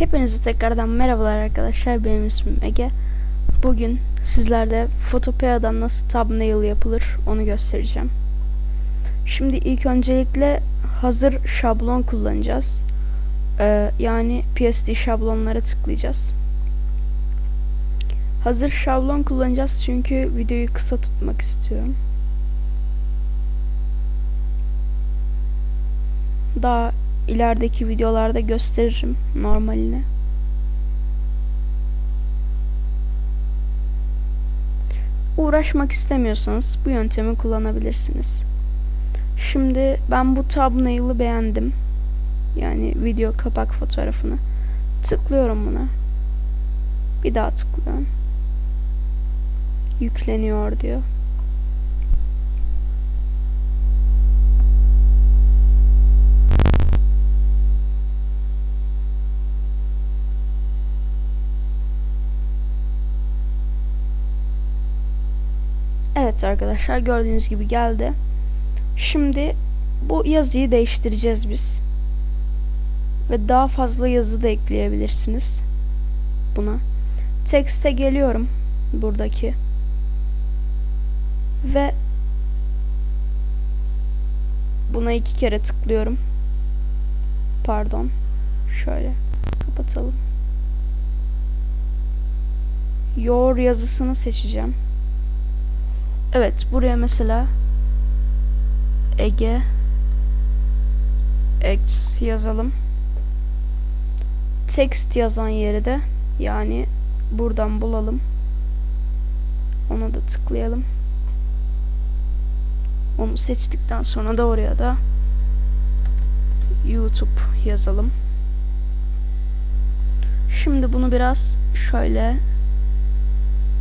Hepinize tekrardan merhabalar arkadaşlar. Benim ismim Ege. Bugün sizlerle Fotopea'dan nasıl thumbnail yapılır onu göstereceğim. Şimdi ilk öncelikle hazır şablon kullanacağız. Ee, yani PSD şablonlara tıklayacağız. Hazır şablon kullanacağız çünkü videoyu kısa tutmak istiyorum. Daha ilerideki videolarda gösteririm normalini. Uğraşmak istemiyorsanız bu yöntemi kullanabilirsiniz. Şimdi ben bu thumbnail'ı beğendim. Yani video kapak fotoğrafını. Tıklıyorum buna. Bir daha tıklıyorum. Yükleniyor diyor. Arkadaşlar gördüğünüz gibi geldi. Şimdi bu yazıyı değiştireceğiz biz. Ve daha fazla yazı da ekleyebilirsiniz buna. Tekste geliyorum buradaki. Ve buna iki kere tıklıyorum. Pardon. Şöyle kapatalım. Your yazısını seçeceğim. Evet buraya mesela Ege X yazalım. Text yazan yeri de yani buradan bulalım. Ona da tıklayalım. Onu seçtikten sonra da oraya da YouTube yazalım. Şimdi bunu biraz şöyle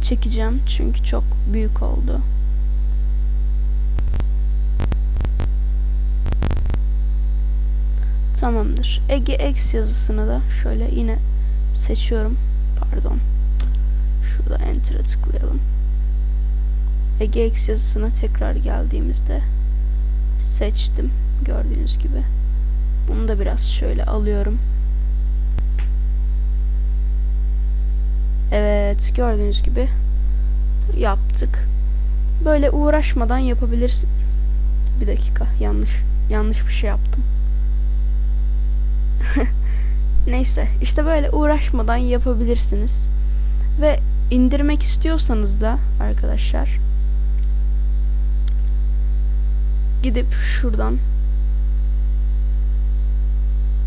çekeceğim çünkü çok büyük oldu. Tamamdır. Ege X yazısını da şöyle yine seçiyorum. Pardon. Şurada Enter'a tıklayalım. Ege X yazısına tekrar geldiğimizde seçtim. Gördüğünüz gibi. Bunu da biraz şöyle alıyorum. Evet gördüğünüz gibi yaptık. Böyle uğraşmadan yapabilirsin. Bir dakika yanlış yanlış bir şey yaptım. Neyse işte böyle uğraşmadan yapabilirsiniz. Ve indirmek istiyorsanız da arkadaşlar gidip şuradan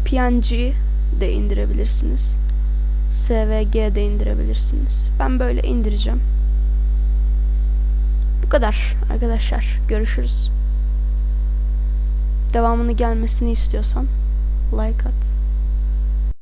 PNG de indirebilirsiniz. SVG de indirebilirsiniz. Ben böyle indireceğim. Bu kadar arkadaşlar. Görüşürüz. Devamını gelmesini istiyorsan like at.